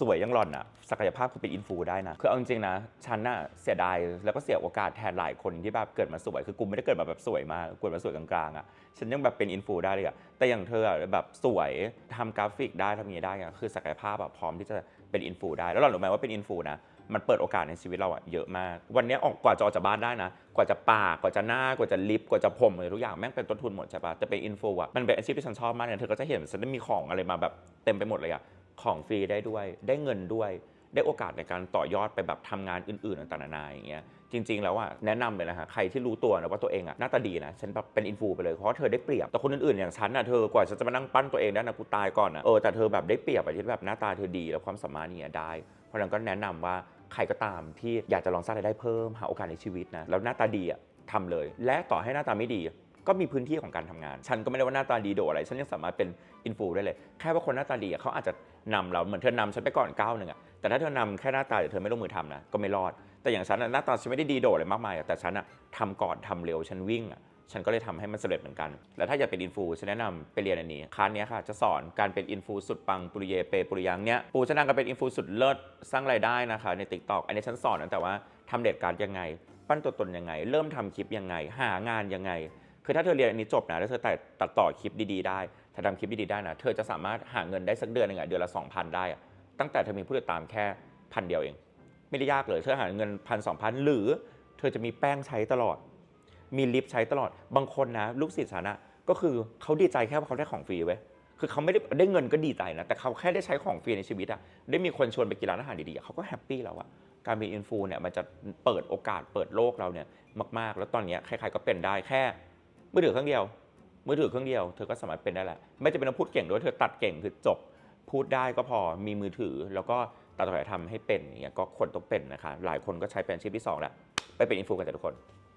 สวยยังหล่อนอะศักยภาพคือเป็นอินฟูได้นะ คือเอาจริงๆนะ ฉันน่ะเสียดายแล้วก็เสียโอกาสแทนหลายคนที่แบบเกิดมาสวย คือกูไม่ได้เกิดมาแบบสวยมากเกิดมาสวยกลางๆอะฉันยังแบบเป็นอินฟูได้เลยอะแต่อย่างเธออะแบบสวยทำกราฟิกได้ทำงี้ได้อะคือศักยภาพแบบพร้อมที่จะเป็นอินฟูได้ แล้วเรารู้ไหมว่าเป็นอินฟูนะ มันเปิดโอกาสในชีวิตเราอะเยอะมาก วันนี้ออกกว่าจะออกจากบ้านได้นะ กว่าจะปาก กว่าจะหน้า กว่าจะลิป กว่าจะผมอะไรทุกอย่างแม่งเป็นต้นทุนหมดใช่ปะแต่เป็นอินฟูอะมันเป็นอาชีพที่ฉันชอบมากเนี่ย เธอก็จะเห็นฉันได้มีของอะไรมาแบบเต็มไปหมดเลยอะ ของฟรีได้ด้วย ได้เงินด้วย ได้โอกาสในการต่อยอดไปแบบทำงานอื่นๆต่างๆนานาอย่างเงี้ยจริง ๆ แล้วอะแนะนำเลยนะฮะใครที่รู้ตัวนะว่าตัวเองอะหน้าตาดีนะฉันแบบเป็นอินฟูไปเลยเพราะเธอได้เปรียบแต่คนอื่นๆอย่างฉันอะเธอกว่าฉันจะมานั่งปั้นตัวเองได้นะกูตายก่อนอะเออแต่เธอแบบได้เปรียบอะที่แบบหน้าตาเธอดีแล้วความสามารถเนี่ยได้ เพราะนั้นก็แนะนำว่าใครก็ตามที่อยากจะลองสร้างรายได้เพิ่มหาโอกาสในชีวิตนะแล้วหน้าตาดีอะทำเลย และต่อให้หน้าตาไม่ดี ก็มีพื้นที่ของการทำงาน ฉันก็ไม่ได้ว่าหน้าตาดีโดอะไร ฉันยังสามารถเป็นอินฟูได้เลย แค่ว่าคนหน้าตาดีเขาอาจจะนำเราเหมือนเธอนำฉันไปก่อนก้าวหนึ่งอะแต่ถ้าเธอนำแค่หน้าตาเดี๋ยวเธอไม่ลงมือทำนะก็ไม่รอด แต่อย่างฉันหน้าตาฉันไม่ได้ดีโดดอะไรมากมายอะแต่ฉันอะทำก่อนทำเร็วฉันวิ่งอะฉันก็เลยทำให้มันสำเร็จเหมือนกัน แล้วถ้าอยากเป็นอินฟูฉันแนะนำไปเรียนอันนี้คลาสนี้ค่ะ จะสอนการเป็นอินฟูสุดปังปุริเยเปปุริยังเนี้ยปูจะนั่งกันเป็นอินฟูสุดเลิศสร้างรายได้นะคะ ในติ๊กต็อกอันนี้ฉันสอนนะแต่ว่าทำเด็ดการยังไง ปั้นตัวตนยังไง เริ่มทำคลิปยังไง หางานยังไง คือถ้าเธอเรียนอันนี้จบนะแล้วเธอตัดตัดต่อคลิปดีๆได้ถ้าทำคลิปดีๆได้นะ เธอจะสามารถหาเงินได้สักเดือนหนึงอะเดือนละ 2,000 ได้อะตั้งแต่เธอมีผู้ติดตามแค่พันเดียวเอง ไม่ได้ยากเลย เธอหาเงินพันสองพันหรือ เธอจะมีแป้งใช้ตลอด มีลิปใช้ตลอด บางคนนะลูกศิษย์ฉันะก็คือเขาดีใจแค่ว่าเขาได้ของฟรีเว้ยคือเขาไม่ได้ได้เงินก็ดีใจนะ แต่เขาแค่ได้ใช้ของฟรีในชีวิตอะได้มีคนชวนไปกินร้านอาหารดีๆเขาก็แฮปปี้แล้วอะการเป็นอินฟูเนี่ยมันจะเปิดโอกาสเปิดโลกเราเนี่ยมากๆ แล้วตอนนี้ใครๆก็เป็นได้แค่ มือถือเครื่องเดียว มือถือเครื่องเดียวเธอก็สามารถเป็นได้แหละไม่จะเป็นต้องพูดเก่งด้วยเธอตัดเก่งคือจบพูดได้ก็พอมีมือถือ แล้วก็ตัดต่อถ่ทำให้เป็นอย่างเงี้ยก็คนต้องเป็นนะคะหลายคนก็ใช้เป็นอาชีพที่สองแล้วไปเป็นอินฟูกันแต่ทุกคน